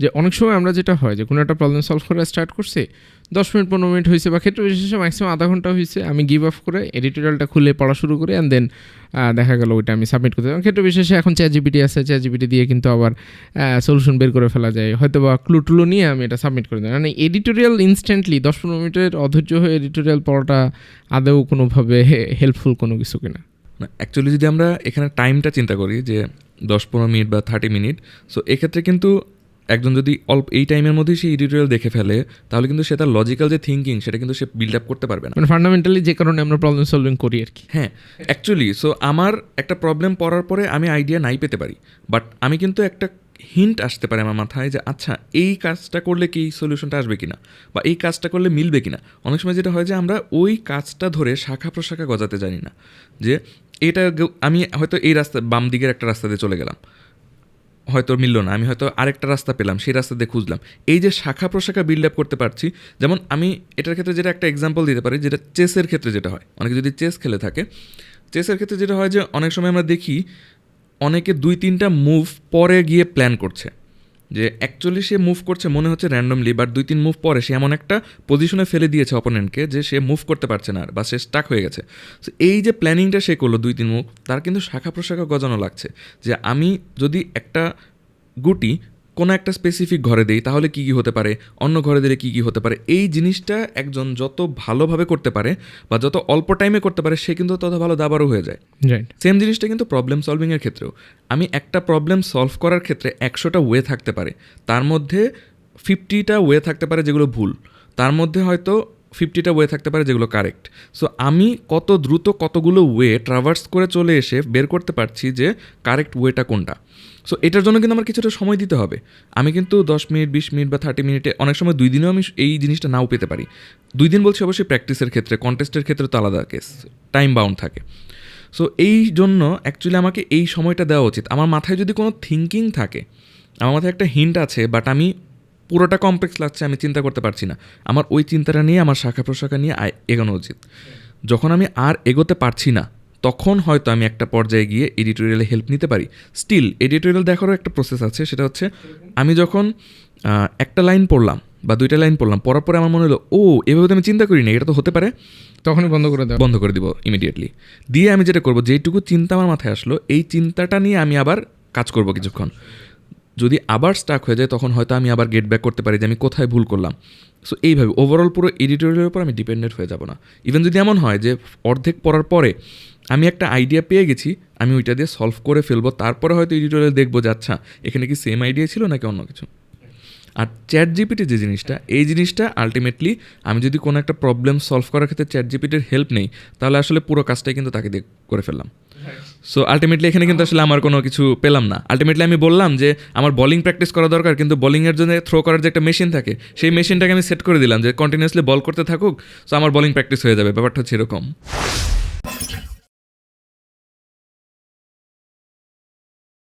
যে অনেক সময় আমরা যেটা হয় যে কোনো একটা প্রবলেম সলভ করা স্টার্ট করছি, দশ মিনিট, পনেরো মিনিট হয়েছে বা ক্ষেত্র বিশেষে ম্যাক্সিমাম আধা ঘণ্টা হয়েছে, আমি গিভ অফ করে এডিটোরিয়ালটা খুলে পড়া শুরু করি অ্যান্ড দেন দেখা গেল ওইটা আমি সাবমিট করতে ক্ষেত্র বিশেষে এখন চ্যাট জিপিটি আছে চ্যাট জিপিটি দিয়ে কিন্তু আবার সলিউশন বের করে ফেলা যায়। হয়তো বা ক্লু টুলো নিয়ে আমি এটা সাবমিট করে দিই মানে এডিটোরিয়াল ইনস্ট্যান্টলি দশ পনেরো মিনিটের অধৈর্য হয়ে এডিটোরিয়াল পড়াটা আদৌ কোনোভাবে হেল্পফুল কোনো কিছু কিনা। না অ্যাকচুয়ালি যদি আমরা এখানে টাইমটা চিন্তা করি যে দশ পনেরো মিনিট বা থার্টি মিনিট সো এক্ষেত্রে কিন্তু একজন যদি অল্প এই টাইমের মধ্যেই সে এডিটোরিয়াল দেখে ফেলে তাহলে কিন্তু সে তার লজিক্যাল যে থিঙ্কিং সেটা কিন্তু সে বিল্ড আপ করতে পারবে না। মানে ফান্ডামেন্টালি যে কারণে আমরা প্রবলেম সলভিং করি আর কি। হ্যাঁ অ্যাকচুয়ালি সো আমার একটা প্রবলেম পড়ার পরে আমি আইডিয়া নাই পেতে পারি। বাট আমি কিন্তু একটা হিন্ট আসতে পারে আমার মাথায় যে আচ্ছা এই কাজটা করলে কি সলিউশনটা আসবে কিনা? বা এই কাজটা করলে মিলবে কিনা? অনেক সময় যেটা হয় যে আমরা ওই কাজটা ধরে শাখা প্রশাখা গজাতে জানি না। যে এটা আমি হয়তো এই রাস্তা বাম দিকের একটা রাস্তা দিয়ে চলে গেলাম। হয়তো মিলল না। আমি হয়তো আরেকটা রাস্তা পেলাম, সেই রাস্তা দিয়ে খুঁজলাম। এই যে শাখা প্রশাখা বিল্ড আপ করতে পারছি, যেমন আমি এটার ক্ষেত্রে যেটা একটা এক্সাম্পল দিতে পারি, যেটা চেসের ক্ষেত্রে যেটা হয়। অনেকে যদি চেস খেলে থাকে, চেসের ক্ষেত্রে যেটা হয় যে অনেক সময় আমরা দেখি, অনেকে দুই তিনটা মুভ পরে গিয়ে প্ল্যান করছে। যে অ্যাকচুয়ালি সে মুভ করছে মনে হচ্ছে র্যান্ডমলি বাট দুই তিন মুভ পরে সে এমন একটা পজিশনে ফেলে দিয়েছে অপোনেন্টকে যে সে মুভ করতে পারছে না আর, বা সে স্টাক হয়ে গেছে। তো এই যে প্ল্যানিংটা সে করল দুই তিন মুভ তার কিন্তু শাখা প্রশাখা গজানো লাগছে। যে আমি যদি একটা গুটি কোনো একটা স্পেসিফিক ঘরে দেই তাহলে কী কী হতে পারে? অন্য ঘরে দিলে কী কী হতে পারে? এই জিনিসটা একজন যত ভালোভাবে করতে পারে বা যত অল্প টাইমে করতে পারে সে কিন্তু তত ভালো দাবারও হয়ে যায়। রাইট সেম জিনিসটা কিন্তু প্রবলেম সলভিংয়ের ক্ষেত্রেও। আমি একটা প্রবলেম সলভ করার ক্ষেত্রে একশোটা ওয়ে থাকতে পারে। তার মধ্যে ফিফটিটা ওয়ে থাকতে পারে যেগুলো ভুল। তার মধ্যে হয়তো ফিফটিটা ওয়ে থাকতে পারে যেগুলো কারেক্ট সো আমি কত দ্রুত কতগুলো ওয়ে ট্রাভার্স করে চলে এসে বের করতে পারছি যে কারেক্ট ওয়েটা কোনটা। সো এটার জন্য কিন্তু আমার কিছুটা সময় দিতে হবে। আমি কিন্তু দশ মিনিট, বিশ মিনিট বা থার্টি মিনিটে অনেক সময় দুই দিনেও আমি এই জিনিসটা নাও পেতে পারি। দুই দিন বলছি অবশ্যই প্র্যাকটিসের ক্ষেত্রে কন্টেস্টের ক্ষেত্রে তো আলাদা কেস টাইম বাউন্ড থাকে। সো এই জন্য অ্যাকচুয়ালি আমাকে এই সময়টা দেওয়া উচিত। আমার মাথায় যদি কোনো থিঙ্কিং থাকে, আমার মাথায় একটা হিন্ট আছে বাট আমি পুরোটা কমপ্লেক্স লাগছে আমি চিন্তা করতে পারছি না। আমার ওই চিন্তাটা নিয়ে আমার শাখা প্রশাখা নিয়ে এগোনো উচিত। যখন আমি আর এগোতে পারছি না তখন হয়তো আমি একটা পর্যায়ে গিয়ে এডিটোরিয়ালে হেল্প নিতে পারি। স্টিল এডিটোরিয়াল দেখারও একটা প্রসেস আছে সেটা হচ্ছে আমি যখন একটা লাইন পড়লাম বা দুইটা লাইন পড়লাম পড়ার পরে আমার মনে হলো ও এভাবে তো আমি চিন্তা করি না এটা তো হতে পারে। তখনই বন্ধ করে দেওয়া বন্ধ করে দিব ইমিডিয়েটলি দিয়ে আমি যেটা করব যেইটুকু চিন্তা আমার মাথায় আসলো এই চিন্তাটা নিয়ে আমি আবার কাজ করব কিছুক্ষণ। যদি আবার স্টাক হয়ে যায়, তখন হয়তো আমি আবার গেট ব্যাক করতে পারি যে আমি কোথায় ভুল করলাম। সো এইভাবে ওভারঅল পুরো এডিটোরিয়ালের উপর আমি ডিপেন্ডেন্ট হয়ে যাব না। ইভেন যদি এমন হয় যে অর্ধেক পড়ার পরে আমি একটা আইডিয়া পেয়ে গেছি, আমি ওইটা দিয়ে সলভ করে ফেলব, তারপরে হয়তো এডিটোরিয়াল দেখব যে আচ্ছা এখানে কি সেম আইডিয়া ছিল নাকি অন্য কিছু? আর চ্যাট জিপিটি যে জিনিসটা এই জিনিসটা আলটিমেটলি আমি যদি কোনো একটা প্রবলেম সলভ করার ক্ষেত্রে চ্যাট জিপিটির হেল্প নেই তাহলে আসলে পুরো কাজটাই কিন্তু তাকে দিয়ে করে ফেললাম। সো আলটিমেটলি এখানে কিন্তু আসলে আমার কোনো কিছু পেলাম না। আলটিমেটলি আমি বললাম যে আমার বলিং প্র্যাকটিস করা দরকার কিন্তু বলিংয়ের জন্য থ্রো করার যে একটা মেশিন থাকে সেই মেশিনটাকে আমি সেট করে দিলাম যে কন্টিনিউসলি বল করতে থাকুক সো আমার বলিং প্র্যাকটিস হয়ে যাবে ব্যাপারটা হচ্ছে এরকম।